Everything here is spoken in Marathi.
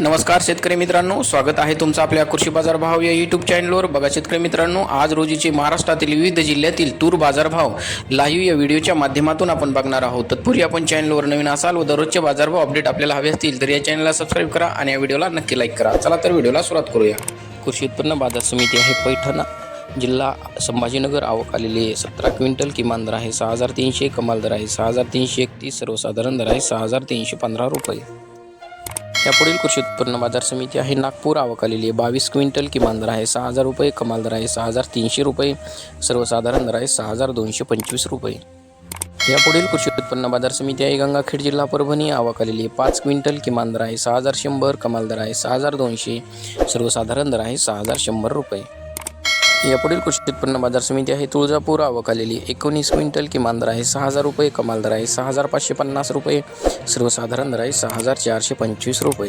नमस्कार शेतकरी मित्रांनो स्वागत आहे तुमचं आपल्या कृषी बाजार भाव या यूट्यूब चॅनलवर बघा शेतकरी मित्रांनो आज रोजीचे महाराष्ट्रातील विविध जिल्ह्यातील तूर बाजारभाव लाईव्ह या व्हिडिओच्या माध्यमातून आपण बघणार आहोत. तत्पूर्वी आपण चॅनलवर नवीन असाल व दररोजचे बाजारभाव अपडेट आपल्याला हवे असतील तर या चॅनलला सबस्क्राईब करा आणि या व्हिडिओला नक्की लाईक करा. चला तर व्हिडिओला सुरुवात करूया. कृषी उत्पन्न बाजार समिती आहे पैठण जिल्हा संभाजीनगर आवक आलेली आहे. सतरा क्विंटल किमान दर आहे. सहा हजार तीनशे कमाल दर आहे. सहा हजार तीनशे एकतीस सर्वसाधारण दर आहे. सहा हजार तीनशे पंधरा रुपये. यापुढील कृषी उत्पन्न बाजार समिती आहे नागपूर. आवक आलेली आहे बावीस क्विंटल. किमान दर आहे सहा हजार रुपये. कमाल दर आहे सहा हजार तीनशे रुपये. सर्वसाधारण दर आहे सहा हजार दोनशे पंचवीस रुपये. यापुढील कृषी उत्पन्न बाजार समिती आहे गंगाखेड जिल्हा परभणी. आवक आलेली आहे पाच क्विंटल. किमान दर आहे सहा हजार शंभर. कमाल दर आहे सहा हजार दोनशे. सर्वसाधारण दर आहे सहा हजार शंभर रुपये. यापुढील कृषी उत्पन्न बाजार समिती आहे तुळजापूर. आवक आलेली एकोणीस क्विंटल किमान दर आहे सहा हजार रुपये कमाल दर आहे सहा हजार पाचशे पन्नास रुपये सर्वसाधारण दर आहे सहा हजार चारशे पंचवीस रुपये.